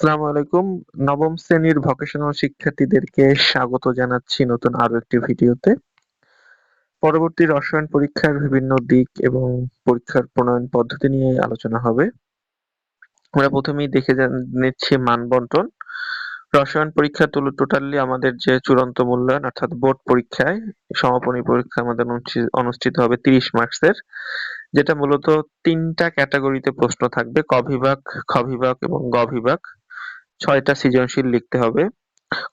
আসসালামু আলাইকুম। নবম শ্রেণির ভোকেশনাল শিক্ষার্থীদেরকে স্বাগত জানাচ্ছি নতুন আরও একটি ভিডিওতে। পরবর্তী রসায়ন পরীক্ষার বিভিন্ন দিক এবং পরীক্ষার প্রণয়ন পদ্ধতি নিয়ে আলোচনা হবে। আমরা প্রথমেই দেখে নিচ্ছি মান বন্টন। রসায়ন পরীক্ষা তুলে টোটালি আমাদের যে চূড়ান্ত মূল্যায়ন, অর্থাৎ বোর্ড পরীক্ষায়, সমাপনী পরীক্ষা আমাদের অনুষ্ঠিত হবে তিরিশ মার্কসের যেটা মূলত তিনটা ক্যাটাগরিতে প্রশ্ন থাকবে, ক বিভাগ, খ বিভাগ এবং গ বিভাগ। ছয়টা সৃজনশীল লিখতে হবে।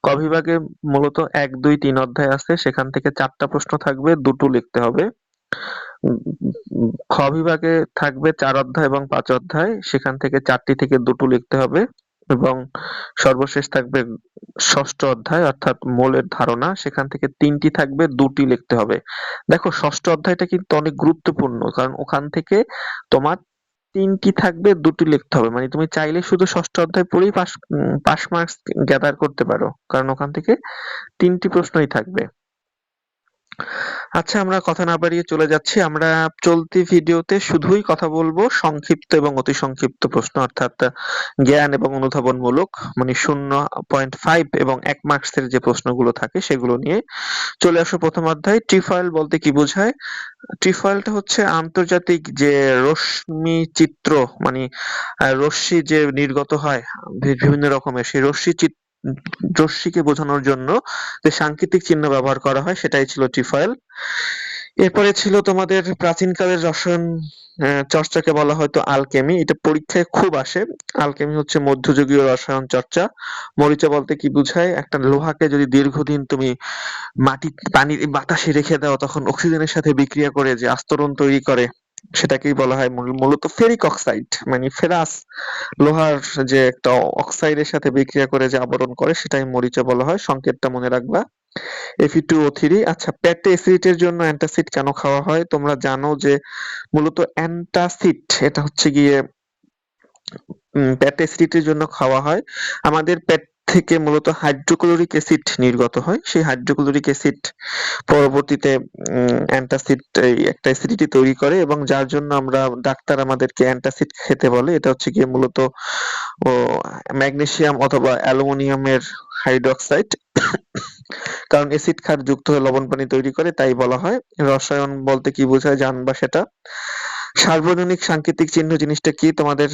ক বিভাগে মূলত এক, দুই, তিন অধ্যায় আছে, সেখান থেকে চারটা প্রশ্ন থাকবে, দুটো লিখতে হবে। খ বিভাগে থাকবে চার অধ্যায় এবং পাঁচ অধ্যায়, সেখান থেকে চারটি থেকে দুটো লিখতে হবে এবং সর্বশেষ থাকবে ষষ্ঠ অধ্যায়, অর্থাৎ মূলের ধারণা, সেখান থেকে তিনটি থাকবে, দুটি লিখতে হবে। দেখো, ষষ্ঠ অধ্যায়টা কিন্তু অনেক গুরুত্বপূর্ণ, কারণ ওখান থেকে তোমার তিনটি থাকবে, দুটি লিখতে হবে। মানে তুমি চাইলে শুধু ষষ্ঠ অধ্যায় পড়েই পাস পাস মার্কস গ্যাদার করতে পারো। কারণ ওখান থেকে তিনটি প্রশ্নই থাকবে। আচ্ছা আমরা কথা না বাড়িয়ে চলে যাচ্ছি। আমরা চলতি ভিডিওতে শুধুই কথা বলব সংক্ষিপ্ত এবং অতি সংক্ষিপ্ত প্রশ্ন, অর্থাৎ জ্ঞান এবং অনুধাবনমূলক মানে শূন্য পয়েন্ট ফাইভ এবং এক মার্কসের যে প্রশ্নগুলো থাকে সেগুলো নিয়ে চলে আসো প্রথম অধ্যায়। ট্রিফয়েল বলতে কি বোঝায়? ট্রিফয়েলটা হচ্ছে আন্তর্জাতিক যে রশ্মি চিত্র মানে রশ্মি যে নির্গত হয় বিভিন্ন রকমের, সেই রশ্মি চিত্র রশ্মিকে বোঝানোর জন্য যে সাংকেতিক চিহ্ন ব্যবহার করা হয়, সেটাই ছিল টিফয়েল। এরপরে ছিল তোমাদের প্রাচীনকালের রসায়ন চর্চাকে বলা হয়তো আলকেমি। এটা পরীক্ষায় খুব আসে। আলকেমি হচ্ছে মধ্যযুগীয় রসায়ন চর্চা। মরিচা বলতে কি বুঝায়? একটা লোহাকে যদি দীর্ঘদিন তুমি মাটি পানি বাতাসে রেখে দাও, তখন অক্সিজেনের সাথে বিক্রিয়া করে যে আস্তরণ তৈরি করে সেটাকেই বলা হয় মূলত ফেরিক অক্সাইড মানে ফেরাস লোহার যে একটা অক্সাইডের সাথে বিক্রিয়া করে যে আবরণ করে সেটাই মরিচা বলা হয়, সংকেতটা মনে রাখবা। এফি টু ও থ্রি আচ্ছা পেটে অ্যাসিডের জন্য অ্যান্টাসিড কেন খাওয়া হয়? তোমরা জানো যে মূলত অ্যান্টাসিড, এটা হচ্ছে গিয়ে পেটে অ্যাসিডের জন্য খাওয়া হয়। আমাদের পেট থেকে মূলত হাইড্রোক্লোরিক অ্যাসিড নির্গত হয়। সেই হাইড্রোক্লোরিক অ্যাসিড পরবর্তীতে অ্যান্টাসিড একটা অ্যাসিডিটি তৈরি করে এবং যার জন্য আমরা ডাক্তার আমাদেরকে অ্যান্টাসিড খেতে বলে। এটা হচ্ছে গিয়ে মূলত ম্যাগনেসিয়াম অথবা অ্যালুমিনিয়ামের হাইড্রোক্সাইড। কারণ অ্যাসিড ক্ষার যুক্ত হয়ে লবণ পানি তৈরি করে, তাই বলা হয়। রসায়ন বলতে কি বোঝায় জানবা সেটা? সার্বজনীন সাংকেতিক চিহ্ন জিনিসটা কি তোমাদের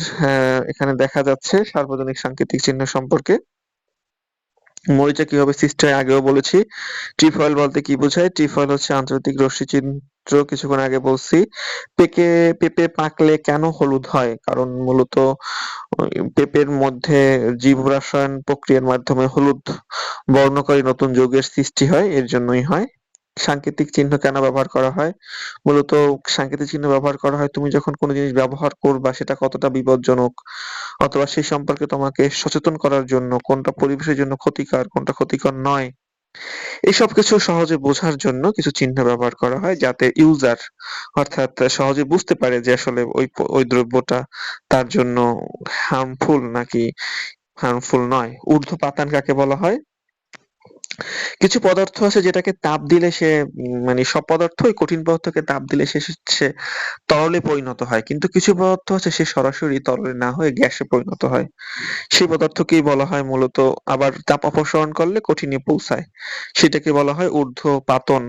এখানে দেখা যাচ্ছে সার্বজনীন সাংকেতিক চিহ্ন সম্পর্কে। মরিচা কীভাবে সৃষ্টি হয় আগেও বলেছি। ট্রিফয়েল বলতে কি বোঝায়? ট্রিফয়েল হচ্ছে আন্তর্জাতিক রশ্মি চিত্র কিছুক্ষণ আগে বলছি। পেকে, পেঁপে পাকলে কেন হলুদ হয়? কারণ মূলত পেঁপের মধ্যে জীব রসায়ন প্রক্রিয়ার মাধ্যমে হলুদ বর্ণকারী নতুন যৌগের সৃষ্টি হয়, এর জন্যই হয়। সাংকেতিক চিহ্ন কেন ব্যবহার করা হয়? মূলত সাংকেতিক চিহ্ন ব্যবহার করা হয়, তুমি যখন কোনো জিনিস ব্যবহার করবা, সেটা কতটা বিপজ্জনক? অথবা সেই সম্পর্কে তোমাকে সচেতন করার জন্য কোনটা পরিবেশের জন্য ক্ষতিকর, কোনটা ক্ষতিকর নয়। এইসব কিছু সহজে বোঝার জন্য কিছু চিহ্ন ব্যবহার করা হয় যাতে ইউজার অর্থাৎ সহজে বুঝতে পারে যে আসলে ওই ওই দ্রব্যটা তার জন্য হার্মফুল নাকি হার্মফুল নয়। ঊর্ধ্বপাতান কাকে বলা হয়? কিছু পদার্থ আছে যেটাকে তাপ দিলে সে মানে সব পদার্থই কঠিন পদার্থকে তাপ দিলে সে সে তরলে পরিণত হয়। কিন্তু কিছু পদার্থ আছে সে সরাসরি তরলে না হয়ে গ্যাসে পরিণত হয়। সেই পদার্থকেই বলা হয় মূলত আবার তাপ অপসারণ করলে কঠিনে পৌঁছায়। সেটাকে বলা হয় ঊর্ধ্বপাতন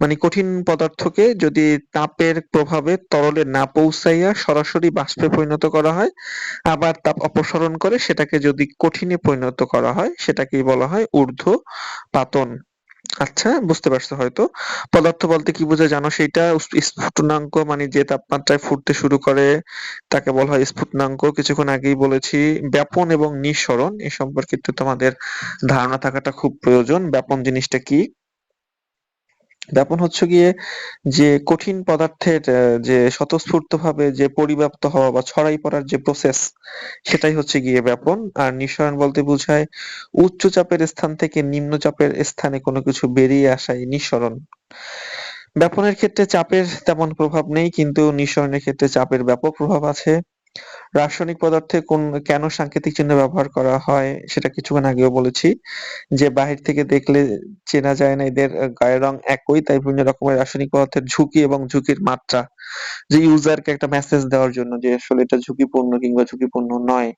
মানে কঠিন পদার্থকে যদি তাপের প্রভাবে তরলে না পৌঁছাইয়া সরাসরি বাষ্পে পরিণত করা হয়, আবার তাপ অপসারণ করে সেটাকে যদি কঠিনে পরিণত করা হয়, সেটাকেই বলা হয় ঊর্ধ্ব পাতন আচ্ছা বুঝতে পারছ হয়তো? পদার্থ বলতে কি বোঝায় জানো? সেটা স্ফুটনাঙ্ক মানে যে তাপমাত্রায় ফুটতে শুরু করে, তাকে বলা হয় স্ফুটনাঙ্ক। কিছুক্ষণ আগেই বলেছি, ব্যাপন এবং নিঃসরণ, এ সম্পর্কিত তোমাদের ধারণা থাকাটা খুব প্রয়োজন। ব্যাপন জিনিসটা কি? ব্যাপন হচ্ছে গিয়ে যে কঠিন পদার্থের যে স্বতঃস্ফূর্তভাবে যে পরিব্যাপ্ত হওয়া বা ছড়াই পড়ার যে প্রসেস সেটাই হচ্ছে গিয়ে ব্যাপন। আর নিঃসরণ বলতে বোঝায় উচ্চ চাপের স্থান থেকে নিম্ন চাপের স্থানে কোনো কিছু বেরিয়ে আসাই নিঃসরণ। ব্যাপনের ক্ষেত্রে চাপের তেমন প্রভাব নেই, কিন্তু নিঃসরণের ক্ষেত্রে চাপের ব্যাপক প্রভাব আছে। রাসায়নিক পদার্থে কোন, কেন সাংকেতিক চিহ্ন ব্যবহার করা হয় সেটা কিছুক্ষণ আগেও বলেছি, যে বাহির থেকে দেখলে চেনা যায় না এদের গায়ের রং একই, তাই বিভিন্ন রকমের রাসায়নিক পদার্থের ঝুঁকি এবং ঝুঁকির মাত্রা। যে ইউজারকে একটা মেসেজ দেওয়ার জন্য যে আসলে এটা ঝুঁকিপূর্ণ কিংবা ঝুঁকিপূর্ণ নয়,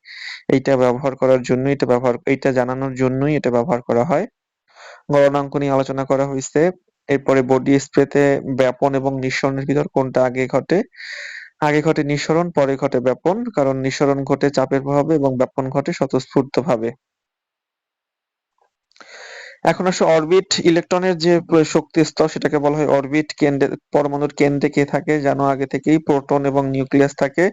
এইটা ব্যবহার করার জন্য এটা ব্যবহার এটা জানানোর জন্যই এটা ব্যবহার করা হয়। গণনাঙ্ক নিয়ে আলোচনা করা হয়েছে। এরপরে বডি স্প্রেতে ব্যাপন এবং নিঃসরণের ভিতর কোনটা আগে ঘটে আগে ঘটে নিঃসরণ, পরে ঘটে ব্যাপন, কারণ নিঃসরণ ঘটে চাপের প্রভাবে এবং ব্যাপন ঘটে স্বতঃস্ফূর্ত ভাবে এখন আসলে অরবিট ইলেকট্রনের যে শক্তি স্তর, সেটাকে বলা হয় অরবিট কেন্দ্রে, পরমাণুর কেন্দ্রে কে থাকে, জানো? আগে থেকেই প্রোটন এবং নিউক্লিয়াস থাকে।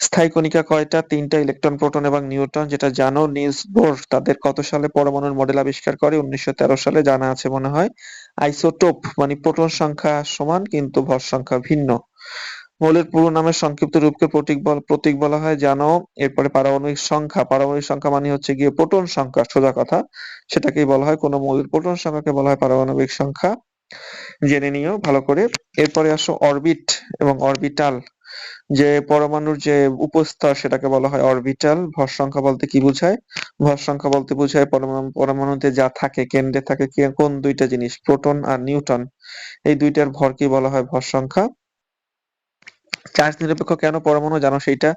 স্থায়ী কণিকা কয়টা? তিনটা, ইলেকট্রন, প্রোটন এবং নিউট্রন, যেটা জানো নিলস বোর, তাদের কত সালে পরমাণুর মডেল আবিষ্কার করে? উনিশশো তেরো সালে, জানা আছে মনে হয়। আইসোটোপ মানে প্রোটন সংখ্যা সমান, কিন্তু ভর সংখ্যা ভিন্ন। মৌলের পুরো নামের সংক্ষিপ্ত রূপকে প্রতীক প্রতীক বলা হয়। জানো, এরপরে পারমাণবিক সংখ্যা। পারমাণবিক সংখ্যা মানে হচ্ছে গিয়ে প্রোটন সংখ্যা, সোজা কথা। সেটাকেই বলা হয় কোনো মৌলের প্রোটন সংখ্যাকে বলা হয় পারমাণবিক সংখ্যা। জেনে নিও, ভালো করে। এরপরে আসো অরবিট এবং অরবিটাল। যে পরমাণুর যে উপস্তর, সেটাকে বলা হয় অরবিটাল। ভর সংখ্যা বলতে কি বোঝায়? ভর সংখ্যা বলতে বোঝায় পরমাণু, পরমাণুতে যা থাকে, কেন্দ্রে থাকে কোন দুইটা জিনিস, প্রোটন আর নিউট্রন এই দুইটার ভরকে বলা হয়? ভর সংখ্যা। চার্জ নিরপেক্ষ কেন পরমাণু? জানো সেইটা,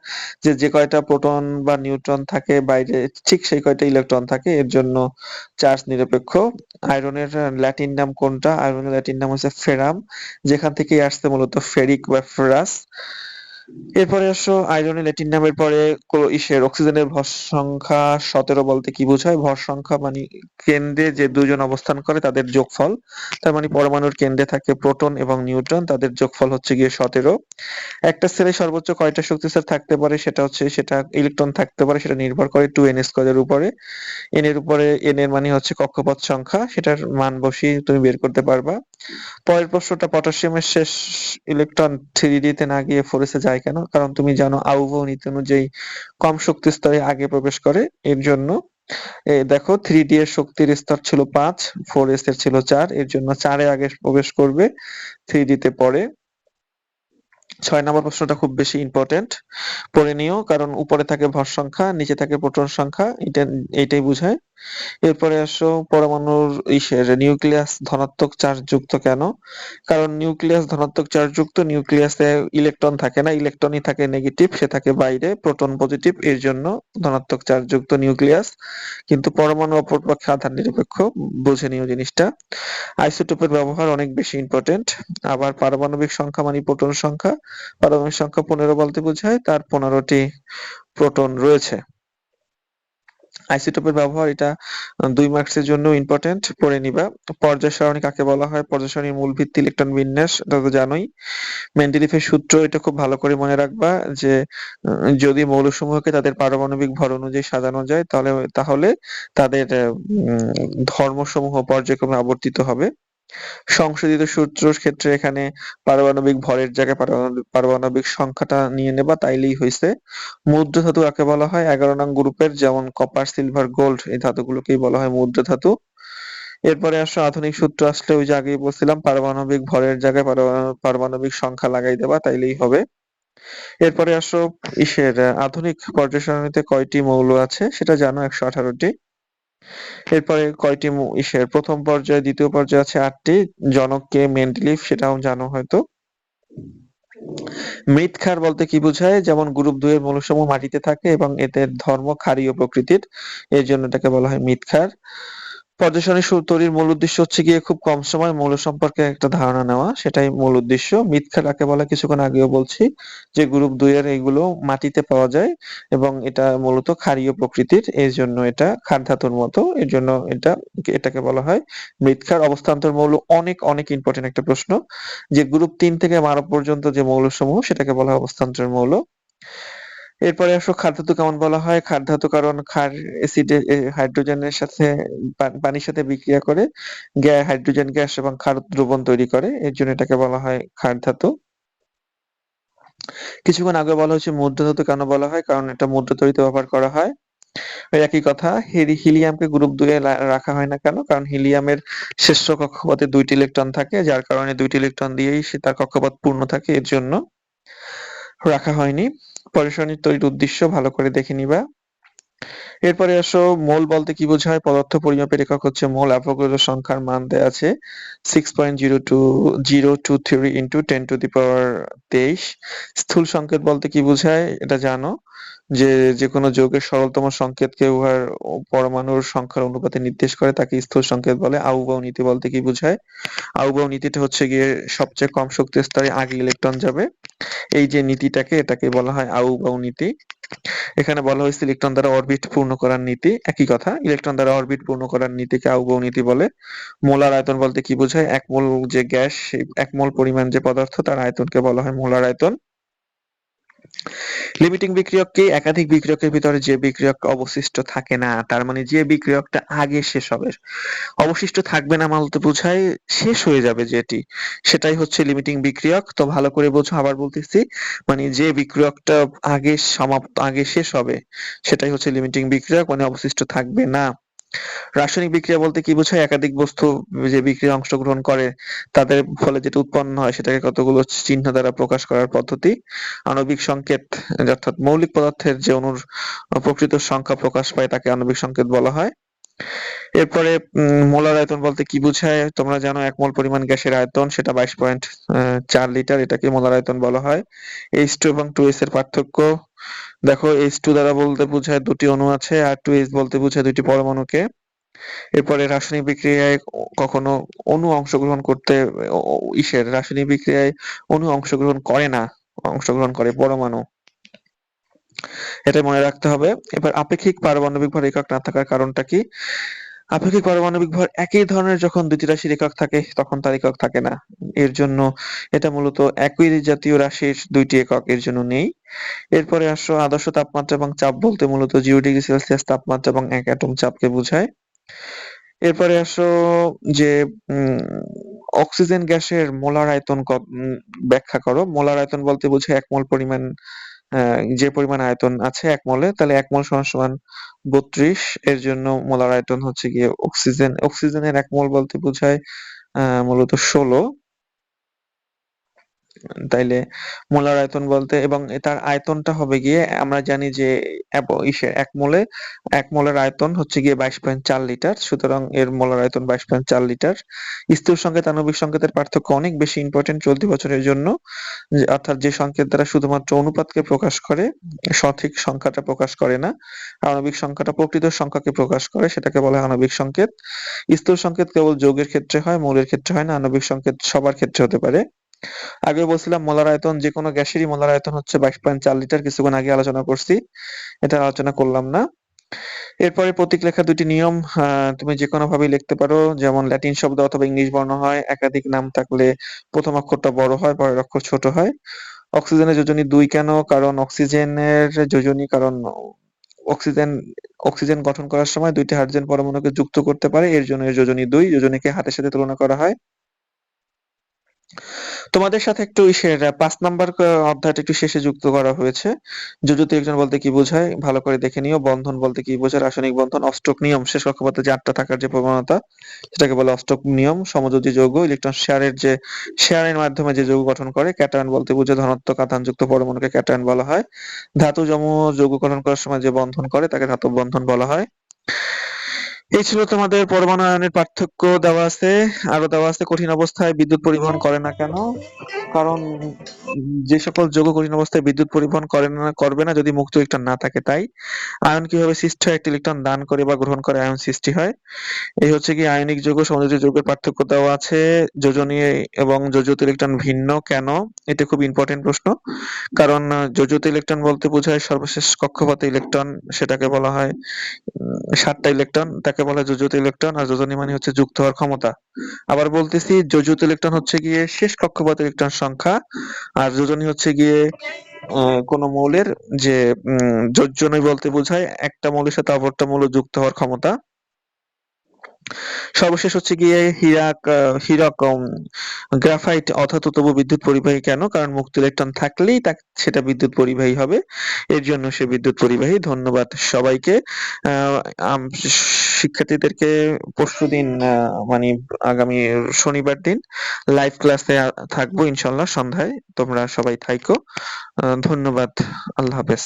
যে যে কয়টা প্রোটন বা নিউট্রন থাকে বাইরে, ঠিক সেই কয়টা ইলেকট্রন থাকে, এর জন্য চার্জ নিরপেক্ষ। আয়রনের ল্যাটিন নাম কোনটা? আয়রনের ল্যাটিন নাম হচ্ছে ফেরাম, যেখান থেকে আসছে মূলত ফেরিক বা ফেরাস। এরপরে আসো আয়রনের ল্যাটিন নামের পরে ইসের অক্সিজেনের ভর সংখ্যা সতেরো বলতে কি বোঝায়? ভর সংখ্যা মানে কেন্দ্রে যে দুজন অবস্থান করে, তাদের যোগফল। তার মানে পরমাণুর কেন্দ্রে থাকে প্রোটন এবং নিউট্রন, তাদের যোগফল হচ্ছে গিয়ে সতেরো। একটা সেলে সর্বোচ্চ কয়টা শক্তি স্তর থাকতে পারে? সেটা হচ্ছে, সেটা ইলেকট্রন থাকতে পারে, সেটা নির্ভর করে টু এন স্কোয়ারের উপরে। এন এর উপরে এন এর মানে হচ্ছে কক্ষপথ সংখ্যা, সেটার মান বসিয়ে তুমি বের করতে পারবা। পরের প্রশ্নটা, পটাশিয়ামের শেষ ইলেকট্রন থ্রি ডি তে না গিয়ে ফোর এস এ যায় কেন? কারণ তুমি জানো আউভো নীতি অনুযায়ী কম শক্তি স্তরে আগে প্রবেশ করে। এর জন্য দেখো থ্রি ডি এর শক্তির স্তর ছিল পাঁচ ফোর এস এর ছিল চার, এর জন্য চারে আগে প্রবেশ করবে থ্রি ডি তে পরে। ছয় নম্বর প্রশ্নটা খুব বেশি ইম্পর্টেন্ট পড়ে নিও, কারণ উপরে থাকে ভর সংখ্যা, নিচে থাকে প্রোটন সংখ্যা, এটা এইটাই বোঝায়। এরপরে আসো, পরমাণুর ইসের নিউক্লিয়াস ধনাত্মক চার্জ যুক্ত কেন? কারণ নিউক্লিয়াস ধনাত্মক চার্জ যুক্ত নিউক্লিয়াসে ইলেকট্রন থাকে না, ইলেকট্রনই থাকে নেগেটিভ সে থাকে বাইরে প্রোটন পজিটিভ এর জন্য ধনাত্মক চার্জ যুক্ত নিউক্লিয়াস। কিন্তু পরমাণু অপরপক্ষে আধান নিরপেক্ষ বুঝে নিও জিনিসটা। আইসোটোপের ব্যবহার অনেক বেশি ইম্পর্টেন্ট আবার পারমাণবিক সংখ্যা মানে প্রোটন সংখ্যা। পারমাণবিক সংখ্যা পনেরো বলতে বোঝায়, তার পনেরোটি প্রোটন রয়েছে। আইসোটোপের ব্যবহার এটা দুই মার্কসের জন্য ইম্পর্টেন্ট পড়ে নিবা। পর্যায় সারণী কাকে বলা হয়? পর্যায় সারণীর মূল ভিত্তি ইলেকট্রন বিন্যাস, এটা তো জানোই। মেন্ডেলিফের সূত্র এটা খুব ভালো করে মনে রাখবা যে যদি মৌলসমূহকে তাদের পারমাণবিক ভর অনুযায়ী সাজানো যায়, তাহলে তাহলে তাদের ধর্মসমূহ পর্যায়ক্রমে আবর্তিত হবে। সংশোধিত সূত্রর ক্ষেত্রে এখানে পারমাণবিক ভরের জায়গায় পারমাণবিক সংখ্যাটা নিয়ে নেবা, তাইলেই হয়েছে মুদ্রা ধাতু কাকে বলা হয়? এগারো নং গ্রুপের, যেমন কপার সিলভার গোল্ড এই ধাতুগুলোকেই বলা হয় মুদ্রা ধাতু। এরপরে আসো আধুনিক সূত্র আসলে ওই যে আগেই বলছিলাম, পারমাণবিক ভরের জায়গায় পারমাণবিক সংখ্যা লাগাই দেবা, তাইলেই হবে। এরপরে আসো ইসের, আধুনিক পর্যায় সারণীতে কয়টি মৌল আছে? সেটা জানো, একশো আঠারোটি। এরপরে কয়টি ইসের? প্রথম পর্যায়ে, দ্বিতীয় পর্যায়ে আছে আটটি। জনক কে মেন্ডেলিফ সেটাও জানো হয়তো। মৃৎক্ষার বলতে কি বোঝায়? যেমন গ্রুপ দুই এর মৌলসমূহ মাটিতে থাকে এবং এদের ধর্ম ক্ষারীয় প্রকৃতির, এর জন্য এটাকে বলা হয় মৃৎক্ষার সু- তৈরির মূল উদ্দেশ্য হচ্ছে গিয়ে খুব কম সময় মৌল সম্পর্কে একটা ধারণা নেওয়া, সেটাই মূল উদ্দেশ্য। মৃৎক্ষার কাকে বলা কিছুক্ষণ আগেও বলছি যে গ্রুপ দুই এর এইগুলো মাটিতে পাওয়া যায় এবং এটা মূলত ক্ষারীয় প্রকৃতির এই জন্য এটা ক্ষার ধাতুর মতো, এর জন্য এটা এটাকে বলা হয় মৃৎক্ষার অবস্থান্তর মৌল। অনেক অনেক ইম্পর্টেন্ট একটা প্রশ্ন যে গ্রুপ তিন থেকে বারো পর্যন্ত যে মৌলসমূহ, সেটাকে বলা হয় অবস্থান্তর মৌল। এরপরে আসো ক্ষার ধাতু কেমন বলা হয়? ক্ষার ধাতু কারণ ক্ষার অ্যাসিডে হাইড্রোজেনের সাথে পানির সাথে বিক্রিয়া করে হাইড্রোজেন গ্যাস এবং ক্ষার দ্রবণ তৈরি করে। এর জন্য এটাকে বলা হয় ক্ষার ধাতু। কিছুক্ষণ আগে বলা হয়েছে মুদ্রা ধাতু কেন বলা হয়? কারণ এটা মুদ্রা তৈরিতে ব্যবহার করা হয়। একই কথা হিলিয়ামকে গ্রুপ দুয়ে রাখা হয় না কেন? কারণ হিলিয়ামের শ্রেষ্ঠ কক্ষপথে দুইটি ইলেকট্রন থাকে, যার কারণে দুইটি ইলেকট্রন দিয়েই সে তার কক্ষপথ পূর্ণ থাকে। এর জন্য রাখা হয়নি। পরেশানির তৈরির উদ্দেশ্য ভালো করে দেখে নিবা। এরপরে আসো, মোল বলতে কি বোঝায়? পদার্থ পরিমাপের একক হচ্ছে মোল অ্যাভোগাড্রো সংখ্যার মান দেয়া আছে six point zero two zero two three into ten to the power তেইশ স্থূল সংকেত বলতে কি বোঝায়? এটা জানো যে যে কোনো যৌগের সরলতম সংকেতকে উহার পরমাণুর সংখ্যার অনুপাতে নির্দেশ করে, তাকে স্থূল সংকেত বলে। আউবাউ নীতি বলতে কি বোঝায়? আউবাউ নীতিটা হচ্ছে গিয়ে সবচেয়ে কম শক্তি স্তরে আগে ইলেকট্রন যাবে। এই যে নীতিটাকে এটাকে বলা হয় আউবাউ নীতি। এখানে বলা হয়েছে ইলেকট্রন দ্বারা অরবিট পূর্ণ করার নীতি। একই কথা, ইলেকট্রন দ্বারা অরবিট পূর্ণ করার নীতিকে আউবাউ নীতি বলে। মোলার আয়তন বলতে কি বোঝায়? এক মোল যে গ্যাস, সেই এক মোল পরিমাণ যে পদার্থ, তার আয়তনকে বলা হয় মোলার আয়তন। লিমিটিং বিক্রিয়ককে একাধিক বিক্রিয়কের ভিতরে যে বিক্রিয়ক অবশিষ্ট থাকে না, তার মানে যে বিক্রিয়কটা আগে শেষ হবে। অবশিষ্ট থাকবে না বলতে বোঝায় শেষ হয়ে যাবে যেটি। সেটাই হচ্ছে লিমিটিং বিক্রিয়ক। তো ভালো করে বোঝো, আবার বলতেছি মানে যে বিক্রিয়কটা আগে সমাপ্ত, আগে শেষ হবে, সেটাই হচ্ছে লিমিটিং বিক্রিয়ক মানে অবশিষ্ট থাকবে না। রাসায়নিক বিক্রিয়া বলতে কি বোঝায়? একাধিক বস্তু যে বিক্রিয়ায় অংশগ্রহণ করে, তাদের ফলে যেটা উৎপন্ন হয় সেটাকে কতগুলো চিহ্ন দ্বারা প্রকাশ করার পদ্ধতি? আণবিক সংকেত, অর্থাৎ মৌলিক পদার্থের যে অণুর প্রকৃত সংখ্যা প্রকাশ পায় তাকে আণবিক সংকেত বলা হয়। এরপরে মোলার আয়তন বলতে কি বোঝায়? তোমরা জানো এক মোল পরিমাণ গ্যাসের আয়তন, সেটা বাইশ পয়েন্ট চার লিটার, এটাকে মোলার আয়তন বলা হয়। এইচ টু এবং টু এস এর পার্থক্য দেখো এইচ টু দ্বারা বলতে বোঝায় দুটি অণু আছে, আর টু এইচ বলতে বোঝায় দুটি পরমাণুকে। এরপরে রাসায়নিক বিক্রিয়ায় কখনো অণু অংশগ্রহণ করতে ইসের রাসায়নিক বিক্রিয়ায় অণু অংশগ্রহণ করে না, অংশগ্রহণ করে পরমাণু। এটা মনে রাখতে হবে। এবার আপেক্ষিক পারমাণবিক ভর একক না থাকার কারণটা কি? আপেক্ষিক পারমাণবিক ভর একই ধরনের যখন দুটি রাশির একক থাকে, তখন তার একক থাকে না? এর জন্য এটা মূলত একই জাতীয় রাশির দুইটি একক, এর জন্য নেই। এরপরে আসো আদর্শ তাপমাত্রা এবং চাপ বলতে মূলত জিরো ডিগ্রি সেলসিয়াস তাপমাত্রা এবং এক অ্যাটম চাপকে বোঝায়। এরপরে আসো যে অক্সিজেন গ্যাসের মোলার আয়তন ব্যাখ্যা করো। মোলার আয়তন বলতে বোঝায় এক মোল পরিমাণ যে পরিমাণ আয়তন আছে এক মলে, তাহলে এক মোল সমান সমান বত্রিশ। এর জন্য মোলার আয়তন হচ্ছে গিয়ে অক্সিজেন। অক্সিজেনের এক মোল বলতে বোঝায় মূলত ষোলো। তাইলে মোলার আয়তন বলতে, এবং তার আয়তনটা হবে গিয়ে, আমরা জানি যে ইসের এক মোলে, এক মোলের আয়তন হচ্ছে গিয়ে বাইশ পয়েন্ট চার লিটার, সুতরাং এর মোলার আয়তন বাইশ পয়েন্ট চার লিটার। স্থূল সংকেত, আণবিক সংকেতের পার্থক্য অনেক বেশি ইম্পর্টেন্ট চলতি বছরের জন্য অর্থাৎ যে সংকেত দ্বারা শুধুমাত্র অনুপাতকে প্রকাশ করে, সঠিক সংখ্যাটা প্রকাশ করে না, আণবিক সংখ্যাটা প্রকৃত সংখ্যাকে প্রকাশ করে, সেটাকে বলা হয় আণবিক সংকেত। স্থূল সংকেত কেবল যৌগের ক্ষেত্রে হয়, মৌলের ক্ষেত্রে হয় না, আণবিক সংকেত সবার ক্ষেত্রে হতে পারে। আগে বলছিলাম, মোলার আয়তন যে কোনো গ্যাসেরই মোলার আয়তন হচ্ছে বাইশ পয়েন্ট চার লিটার, কিছুক্ষণ আগে আলোচনা করছি। এটা আলোচনা করলাম না। এরপরে প্রতীক লেখার দুটি নিয়ম তুমি যে কোনো ভাবে লিখতে পারো, যেমন ল্যাটিন শব্দ অথবা ইংলিশ বর্ণ হয়, একাধিক নাম থাকলে প্রথম অক্ষরটা বড় হয়, পরের অক্ষর ছোট হয়। অক্সিজেনের যোজনী দুই কেন? কারণ অক্সিজেনের যোজনী, কারণ অক্সিজেন অক্সিজেন গঠন করার সময় দুইটি হাইড্রোজেন পরমাণুকে যুক্ত করতে পারে, এর জন্য এর যোজনী দুই, যোজনীকে হাতের সাথে তুলনা করা হয়। তোমাদের সাথে একটু পাঁচ নাম্বার অধ্যায়টা একটু শেষে যুক্ত করা হয়েছে। যুযুত একজন বলতে কি বোঝায়, ভালো করে দেখে নিও। বন্ধন বলতে কি বোঝায়, রাসায়নিক বন্ধন, অষ্টক নিয়ম। শেষ কক্ষপথে যে আটটা থাকার যে প্রবণতা, সেটাকে বলে অষ্টক নিয়ম। সমযোজী যৌগ ইলেকট্রন শেয়ারের যে শেয়ারের মাধ্যমে যে যৌগ গঠন করে ক্যাটায়ন বলতে বোঝায় ধনাত্মক আধানযুক্ত পরমাণুকে ক্যাটায়ন বলা হয়। ধাতু যৌগ গঠন করার সময় যে বন্ধন করে, তাকে ধাতব বন্ধন বলা হয়। এই ছিল তোমাদের পরমাণু আয়নের পার্থক্য দেওয়া আছে আরও দেওয়া আছে কঠিন অবস্থায় বিদ্যুৎ পরিবহন করে না কেন? কারণ যে সকল যৌগ কঠিন অবস্থায় বিদ্যুৎ পরিবহন করে না, করবে না যদি মুক্ত ইলেকট্রন না থাকে তাই। আয়ন কীভাবে সৃষ্টি হয়? একটি ইলেকট্রন দান করে বা গ্রহণ করে আয়ন সৃষ্টি হয়। এই হচ্ছে কি আয়নিক যৌগ সমযোজী যৌগের পার্থক্য দেওয়া আছে। যোজনী এবং যোজিত ইলেকট্রন ভিন্ন কেন? এটা খুব ইম্পর্টেন্ট প্রশ্ন। কারণ যোজিত ইলেকট্রন বলতে বোঝায় সর্বশেষ কক্ষপথে ইলেকট্রন, সেটাকে বলা হয় সাতটা ইলেকট্রন, তাকে বলা হয় যোজিত ইলেকট্রন আর যোজনী মানে হচ্ছে যুক্ত হওয়ার ক্ষমতা। আবার বলতেছি, যোজিত ইলেকট্রন হচ্ছে গিয়ে শেষ কক্ষপথ ইলেকট্রন সংখ্যা আর যোজনী হচ্ছে গিয়ে কোন মৌলের যে যোজনী বলতে বোঝায় একটা মৌলের সাথে অপরটা মৌল যুক্ত হওয়ার ক্ষমতা। সর্বশেষ হচ্ছে গিয়ে হীরাক, হীরক গ্রাফাইট অর্থাৎ তবু বিদ্যুৎ পরিবাহী কেন? কারণ মুক্ত ইলেকট্রন থাকলেই তা সেটা বিদ্যুৎ পরিবাহী হবে। এর জন্য সে বিদ্যুৎ পরিবাহী। ধন্যবাদ সবাইকে। শিক্ষার্থীদেরকে পরশু দিন মানে আগামী শনিবার দিন লাইভ ক্লাসে থাকব ইনশাল্লাহ সন্ধ্যায়। তোমরা সবাই থাইকো। ধন্যবাদ। আল্লাহ হাফেজ।